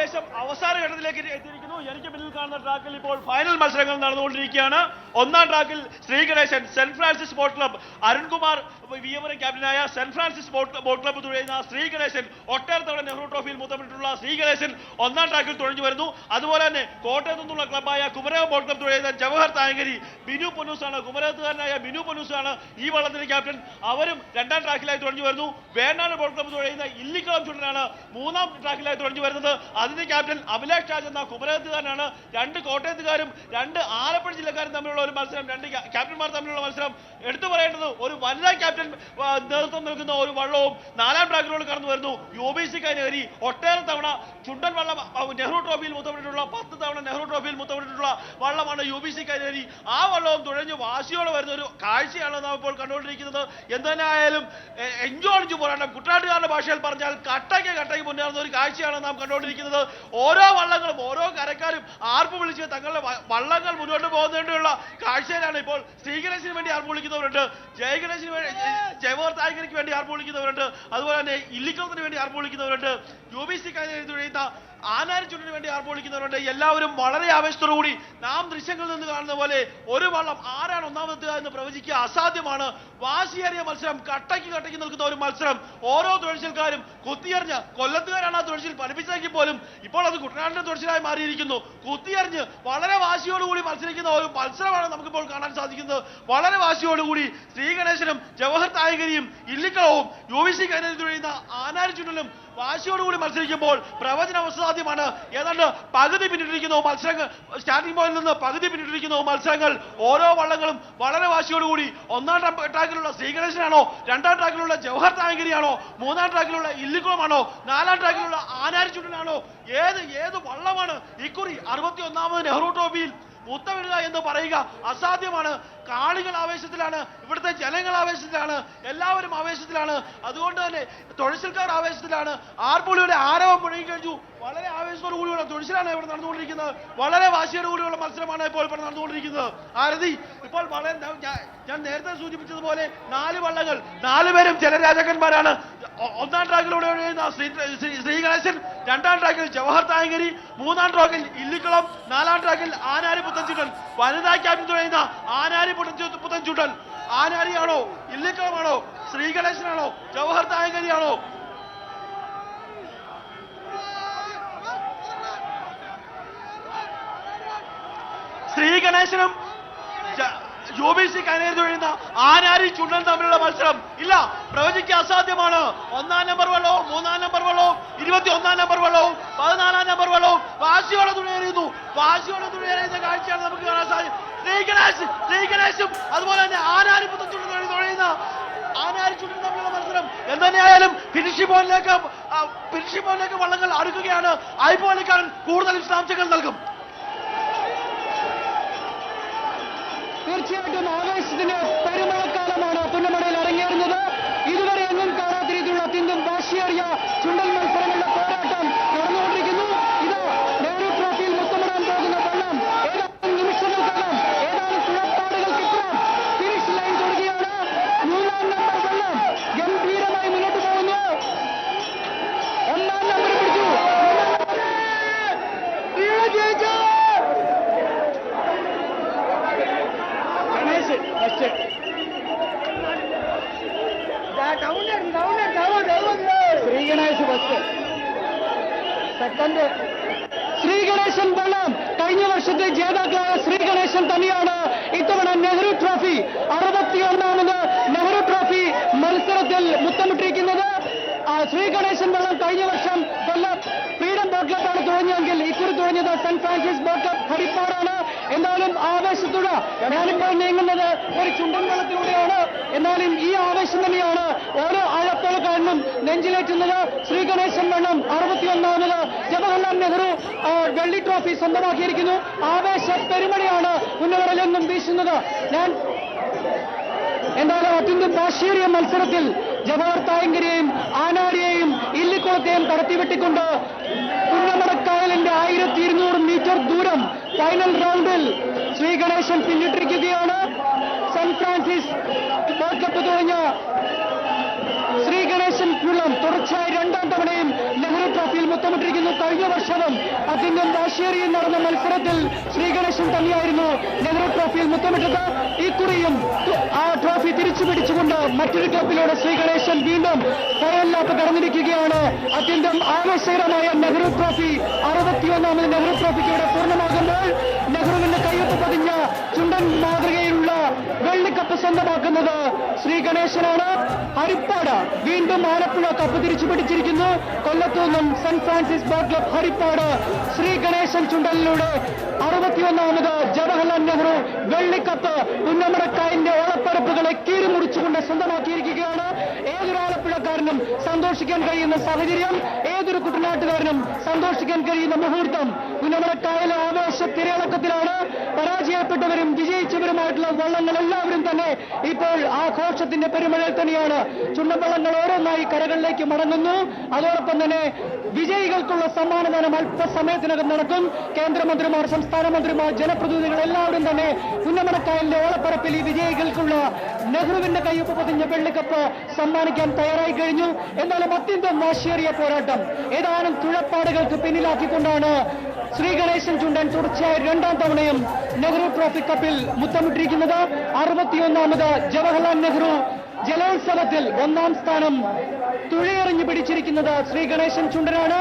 ആവേശം അവസാന ഘട്ടത്തിലേക്ക് എത്തിയിരിക്കുന്നു. എനിക്ക് പിന്നിൽ കാണുന്ന ട്രാക്കിൽ ഇപ്പോൾ ഫൈനൽ മത്സരങ്ങൾ നടന്നുകൊണ്ടിരിക്കുകയാണ്. ഒന്നാം ട്രാക്കിൽ Shri Ganeshan saint Francis boat club Arunkumar വിയമന ക്യാപ്റ്റനായ സെന്റ് ഫ്രാൻസിസ് ബോട്ട് ക്ലബ് തുഴയുന്ന ശ്രീ ഗണേശൻ ഒട്ടേറെ തവണ നെഹ്റു ട്രോഫിയിൽ മുത്തമിട്ടുള്ള ശ്രീ ഗണേശൻ ഒന്നാം ട്രാക്കിൽ തുഴഞ്ഞു വരുന്നു. അതുപോലെ തന്നെ കോട്ടയത്തു നിന്നുള്ള ക്ലബായ കുമരകം ബോട്ട് ക്ലബ് തുഴയുന്ന ജവഹർ തായങ്കരി ബിനു പൊന്നൂസാണ് കുമരകത്തുകാരനായ ബിനു പൊന്നൂസാണ് ഈ വള്ളത്തിന്റെ ക്യാപ്റ്റൻ. അവരും രണ്ടാം ട്രാക്കിലായി തുഴഞ്ഞു വരുന്നു. വേണാട് ബോട്ട് ക്ലബ് തുഴയുന്ന ഇല്ലിക്കളം ചുണ്ടനാണ് മൂന്നാം ട്രാക്കിലായി തുഴഞ്ഞു വരുന്നത്. അതിന്റെ ക്യാപ്റ്റൻ അഭിലാഷ് രാജ് എന്ന കുമരകത്തുകാരനാണ്. രണ്ട് കോട്ടയത്തുകാരും രണ്ട് ആലപ്പുഴ ജില്ലക്കാരും തമ്മിലുള്ള ഒരു മത്സരം രണ്ട് ക്യാ- ക്യാപ്റ്റന്മാർ തമ്മിലുള്ള മത്സരം. എടുത്തു പറയേണ്ടത് ഒരു വനിതാ ക്യാപ്റ്റൻ നേതൃത്വം നൽകുന്ന ഒരു വള്ളവും നാലാം ട്രാക്കിലൂടെ കടന്നു വരുന്നു. യു ബി സി കനേരി ഒട്ടേറെ തവണ ചുണ്ടൻ വള്ളം നെഹ്റു ട്രോഫിയിൽ മുത്തമിട്ടിട്ടുള്ള പത്ത് തവണ നെഹ്റു ട്രോഫിയിൽ മുത്തമിട്ടിട്ടുള്ള വള്ളമാണ് യു ബി സി കനേരി ആ വള്ളവും തുഴഞ്ഞ് വാശിയോടെ വരുന്ന ഒരു കാഴ്ചയാണ് നാം ഇപ്പോൾ കണ്ടുകൊണ്ടിരിക്കുന്നത്. എന്തിനായാലും അടിച്ചു പോരാട്ടം. കുട്ടനാട്ടുകാരുടെ ഭാഷയിൽ പറഞ്ഞാൽ കട്ടയ്ക്ക് കട്ടയ്ക്ക് മുന്നേറുന്ന ഒരു കാഴ്ചയാണ് നാം കണ്ടുകൊണ്ടിരിക്കുന്നത്. ഓരോ വള്ളങ്ങളും ഓരോ കരക്കാരും ആർപ്പ് വിളിച്ച് തങ്ങളുടെ വള്ളങ്ങൾ മുന്നോട്ട് പോകുന്നതിനുള്ള കാഴ്ചയിലാണ് ഇപ്പോൾ ശ്രീഗണേശന് വേണ്ടി ആർപ്പ് വിളിക്കുന്നവരുണ്ട്. ജയഗണേശന് വേണ്ടി ജയവർ വേണ്ടി ആർപ്പ് വിളിക്കുന്നവരുണ്ട്. അതുപോലെ തന്നെ ഇല്ലിക്കത്തിന് വേണ്ടി ആർപ്പ് വിളിക്കുന്നവരുണ്ട്. യു ബി സി കഴിയുന്ന ആനാരി ചുണ്ടിന് വേണ്ടി ആർപ്പ് വിളിക്കുന്നവരുണ്ട് എല്ലാവരും വളരെ ആവേശത്തോടു കൂടി നാം ദൃശ്യങ്ങളിൽ നിന്ന് കാണുന്ന പോലെ ഒരു വള്ളം ആരാണ് ഒന്നാമതെത്തുക എന്ന് പ്രവചിക്കുക അസാധ്യമാണ്. വാശിയേറിയ മത്സരം കട്ടയ്ക്ക് കട്ടയ്ക്ക് നിൽക്കുന്ന ഒരു മത്സരം. ഓരോ തുഴച്ചിൽക്കാരും കുത്തിയെറിഞ്ഞ് കൊല്ലത്തുകാരാണ് ആ തുഴച്ചിൽ പഠിപ്പിച്ചതെങ്കിൽ പോലും ഇപ്പോൾ അത് കുട്ടനാടിന്റെ തുഴച്ചിലായി മാറിയിരിക്കുന്നു. കുത്തിയെറിഞ്ഞ് വളരെ വാശിയോടുകൂടി മത്സരിക്കുന്ന ഒരു മത്സരമാണ് നമുക്കിപ്പോൾ കാണാൻ സാധിക്കുന്നത്. വളരെ വാശിയോടുകൂടി ശ്രീഗണേശനും ജവഹർ തായകരിയും ഇല്ലിക്കളവും യു വി സി കൈനൽ തുഴയുന്ന ആനാരി ചുണ്ടലും വാശിയോടുകൂടി മത്സരിക്കുമ്പോൾ പ്രവചന അസാധ്യമാണ്. ഏതാണ്ട് പകുതി പിന്നിട്ടിരിക്കുന്നു മത്സരങ്ങൾ സ്റ്റാർട്ടിംഗ് പോയിന്റിൽ നിന്ന് പകുതി പിന്നിട്ടിരിക്കുന്നു മത്സരങ്ങൾ. ഓരോ വള്ളങ്ങളും വളരെ വാശിയോടുകൂടി ഒന്നാം ട്രാ- ട്രാക്കിലുള്ള ശ്രീഗണേശനാണോ രണ്ടാം ട്രാക്കിലുള്ള ജവഹർ തായങ്കരിയാണോ മൂന്നാം ട്രാക്കിലുള്ള ഇല്ലിക്കുളമാണോ നാലാം ട്രാക്കിലുള്ള ആനാരിച്ചുണ്ടനാണോ ഏത് ഏത് വള്ളമാണ്? ഇക്കുറി അറുപത്തി ഒന്നാമത് നെഹ്റു ട്രോഫിയിൽ മുത്തമിടുക എന്ന് പറയുക അസാധ്യമാണ്. കാളികൾ ആവേശത്തിലാണ് ഇവിടുത്തെ ജനങ്ങൾ ആവേശത്തിലാണ് എല്ലാവരും ആവേശത്തിലാണ്. അതുകൊണ്ട് തന്നെ തൊഴിൽക്കാർ ആവേശത്തിലാണ്. ആർപ്പുളിയുടെ ആരവം മുഴങ്ങി കഴിഞ്ഞു. വളരെ ആവേശത്തോടു കൂടിയുള്ള തൊഴിലാണ് ഇവിടെ നടന്നുകൊണ്ടിരിക്കുന്നത്. വളരെ വാശിയോട് കൂടിയുള്ള മത്സരമാണ് ഇപ്പോൾ ഇവിടെ നടന്നുകൊണ്ടിരിക്കുന്നത്. ആരതി ഇപ്പോൾ വളരെ ഞാൻ- നേരത്തെ സൂചിപ്പിച്ചതുപോലെ നാല് വള്ളങ്ങൾ നാലുപേരും ജലരാജാക്കന്മാരാണ് ഒന്നാം ട്രാക്കിലൂടെ എഴുതുന്ന ശ്രീ ശ്രീ- ശ്രീഗണേശൻ രണ്ടാം ട്രാക്കിൽ ജവഹർ തായങ്കരി മൂന്നാം ട്രാക്കിൽ ഇല്ലിക്കുളം നാലാം ട്രാക്കിൽ ആനാരി പുത്തൻചുട്ടൻ വനിതാ ക്യാപ്റ്റൻ തുടങ്ങുന്ന ആനാരി പുത്തൻ പുത്തൻചുട്ടൻ. ആനാരിയാണോ ഇല്ലിക്കുളമാണോ ശ്രീഗണേശനാണോ ജവഹർ തായങ്കരിയാണോ? ശ്രീഗണേശനും യു ബി സി കനേരി വീഴുന്ന ആനാരി ചുണ്ടൻ തമ്മിലുള്ള മത്സരം. ഇല്ല പ്രവചിക്കുക അസാധ്യമാണ്. ഒന്നാം നമ്പർ വള്ളവും മൂന്നാം നമ്പർ വള്ളവും ഇരുപത്തി ഒന്നാം നമ്പർ വള്ളവും പതിനാലാം നമ്പർ വള്ളവും. വാശിയോടെ തുണിയേറിയുന്നു. വാശിയോടെ തുണിയേറിയുന്ന കാഴ്ചയാണ് നമുക്ക് കാണാൻ സാധിക്കും ശ്രീഗണേശ് ശ്രീഗണേശും അതുപോലെ തന്നെ ആനാരി പുത്തൻ ചുണ്ടൻ തുഴയുന്ന ആനാരി ചുണ്ടൻ തമ്മിലുള്ള മത്സരം എന്തുതന്നെയായാലും ഫിനിഷ് പോയിന്റിലേക്ക് ഫിനിഷ് പോയിന്റിലേക്ക് വള്ളങ്ങൾ അടുക്കുകയാണ്. ഐ ഐപോളിക്കാരൻ കൂടുതൽ വിശദാംശങ്ങൾ നൽകും. തീർച്ചയായിട്ടും ആവേശത്തിന്റെ പെരുമഴക്കാലമാണ്. പുന്നമടയിൽ അരങ്ങേറുന്നത് ഇതുവരെ എങ്ങും കാണാത്ത രീതിയിലുള്ള അത്യന്തം വാശിയേറിയ ചുണ്ടൽ മത്സരങ്ങളുടെ പോരാട്ടം നടന്നുകൊണ്ടിരിക്കുന്നു ഇത് നെഹ്റു ട്രോഫിയിൽ മുത്തമിടാൻ പോകുന്ന വെള്ളം ഏതാനും നിമിഷങ്ങൾക്കകം ഏതാനും തുഴപ്പാടുകൾക്കിപ്പുറം ഫിനിഷ് ലൈൻ തൊടുകയാണ് മൂന്നാം നമ്പർ വെള്ളം ഗംഭീരമായി മുന്നോട്ട് പോകുന്നു ഒന്നാം നമ്പർ പിടിച്ചു ജയിച്ചു ഗണേശ് ശ്രീ ശ്രീഗണേശ് ഫസ്റ്റ് സെക്കൻഡ് ശ്രീഗണേശൻ വെള്ളം. കഴിഞ്ഞ വർഷത്തെ ജേതാക്കളായ ശ്രീഗണേശൻ തന്നെയാണ് ഇത്തവണ നെഹ്റു ട്രോഫി അറുപത്തിയൊന്നാമത് നെഹ്റു ട്രോഫി മത്സരത്തിൽ മുത്തമിട്ടിരിക്കുന്നത്. ആ ശ്രീഗണേശൻ വെള്ളം കഴിഞ്ഞ വർഷം കൊല്ലം ഫ്രീഡം ബോട്ട് ക്ലബാണ് തുഴഞ്ഞെങ്കിൽ ഇക്കുറി തുഴഞ്ഞത് സെന്റ് ഫ്രാൻസിസ് ബോട്ട് ഹരിപ്പാടാണ്. എന്നാലും ആവേശത്തോടെ ഞാനിപ്പോൾ നീങ്ങുന്നത് ഒരു ചുണ്ടൻ വെള്ളത്തിലൂടെയാണ്. എന്നാലും ഈ ആവേശം തന്നെയാണ് ഓരോ ആഴത്തോളക്കാരനും നെഞ്ചിലേറ്റുന്നത്. ശ്രീഗണേശൻ വെള്ളം അറുപത്തിയൊന്നാമത് ജവഹർലാൽ നെഹ്റു വെള്ളി ട്രോഫി സ്വന്തമാക്കിയിരിക്കുന്നു. ആവേശ പെരുമഴയാണ് ഉന്നവരിൽ നിന്നും വീശുന്നത്. ഞാൻ എന്തായാലും അത്യന്തം വാശിയേറിയ മത്സരത്തിൽ ജവഹർ തായങ്കരിയെയും ആനാരിയെയും ഇല്ലിക്കുളത്തെയും കടത്തിവെട്ടിക്കൊണ്ട് പുന്നമടക്കായലിന്റെ ആയിരത്തി ഇരുന്നൂറ് മീറ്റർ ദൂരം ഫൈനൽ റൗണ്ടിൽ ശ്രീ ഗണേശൻ പിന്നിട്ടിരിക്കുകയാണ്. സെന്റ് ഫ്രാൻസിസ് വേൾഡ് കപ്പ് തുടങ്ങിയ ശ്രീ ഗണേശൻ കുളം തുടർച്ചയായി രണ്ടാം തവണയും നെഹ്റു ട്രോഫിയിൽ മുത്തമിട്ടിരിക്കുന്നു. കഴിഞ്ഞ വർഷവും അതിന്റെ വാശേരിയിൽ നടന്ന മത്സരത്തിൽ ശ്രീഗണേശൻ തന്നെയായിരുന്നു നെഹ്റു ട്രോഫിയിൽ മുത്തമിട്ടത് ഇക്കുറിയും ആ ട്രോഫി തിരിച്ചു പിടിച്ചുകൊണ്ട് മറ്റൊരു ക്ലബിലൂടെ ശ്രീഗണേശൻ വീണ്ടും ഫയലിലാപ്പ് കടന്നിരിക്കുകയാണ്. അത്യന്തം ആവേശകരമായ നെഹ്റു ട്രോഫി അറുപത്തിയൊന്നാമത് നെഹ്റു ട്രോഫിക്ക് ഇവിടെ പൂർണമാകുമ്പോൾ നെഹ്റുവിന്റെ കയ്യൊപ്പ് പതിഞ്ഞ ചുണ്ടൻ മാതൃകയിലുള്ള വെള്ളിക്കപ്പ് സ്വന്തമാക്കുന്നത് ശ്രീ ഗണേശനാണ്. ഹരിപ്പാട് വീണ്ടും ആലപ്പുഴ കപ്പ് തിരിച്ചു പിടിച്ചിരിക്കുന്നു. കൊല്ലത്തുനിന്നും Saint Francis boat club Haripad Sree Ganeshan ചുണ്ടലിലൂടെ അറുപത്തിയൊന്നാമത് ജവഹർലാൽ നെഹ്റു വെള്ളിക്കപ്പ് പുന്നമടക്കായന്റെ ഓളപ്പരപ്പുകളെ കീറിമുറിച്ചുകൊണ്ട് സ്വന്തമാക്കിയിരിക്കുകയാണ്. ഏതൊരു ആലപ്പുഴക്കാരനും സന്തോഷിക്കാൻ കഴിയുന്ന സാഹചര്യം. ഏതൊരു കുട്ടനാട്ടുകാരനും സന്തോഷിക്കാൻ കഴിയുന്ന മുഹൂർത്തം പുന്നമടക്കായലെ ആവേശ തിരയിളക്കത്തിലാണ് പരാജയപ്പെട്ടവരും വിജയിച്ചവരുമായിട്ടുള്ള വള്ളങ്ങൾ എല്ലാവരും തന്നെ ഇപ്പോൾ ആഘോഷത്തിന്റെ പെരുമഴയിൽ തന്നെയാണ്. ചുണ്ടവള്ളങ്ങൾ ഓരോന്നായി കരകളിലേക്ക് മടങ്ങുന്നു. അതോടൊപ്പം തന്നെ വിജയികൾക്കുള്ള സമ്മാനദാനം അല്പസമയത്തിനകം നടക്കും. കേന്ദ്രമന്ത്രിമാർ സംസ്ഥാന മന്ത്രിമാർ ജനപ്രതിനിധികൾ എല്ലാവരും തന്നെ പുന്നമടക്കായലിന്റെ ഓളപ്പരപ്പിൽ ഈ വിജയികൾക്കുള്ള നെഹ്റുവിന്റെ കയ്യൊപ്പ് പതിഞ്ഞ വെള്ളിക്കപ്പ് സമ്മാനിക്കാൻ തയ്യാറായി കഴിഞ്ഞു. എന്നാലും അത്യന്തം വാശിയേറിയ പോരാട്ടം. ഏതാനും തുഴപ്പാടുകൾക്ക് പിന്നിലാക്കിക്കൊണ്ടാണ് ശ്രീ ഗണേശൻ ചുണ്ടൻ തുടർച്ചയായ രണ്ടാം തവണയും നെഹ്റു ട്രോഫി കപ്പിൽ മുത്തമിട്ടിരിക്കുന്നത്. അറുപത്തിയൊന്നാമത് ജവഹർലാൽ നെഹ്റു ജലോത്സവത്തിൽ ഒന്നാം സ്ഥാനം തുഴയെറിഞ്ഞു പിടിച്ചിരിക്കുന്നത് ശ്രീ ഗണേശൻ ചുണ്ടനാണ്.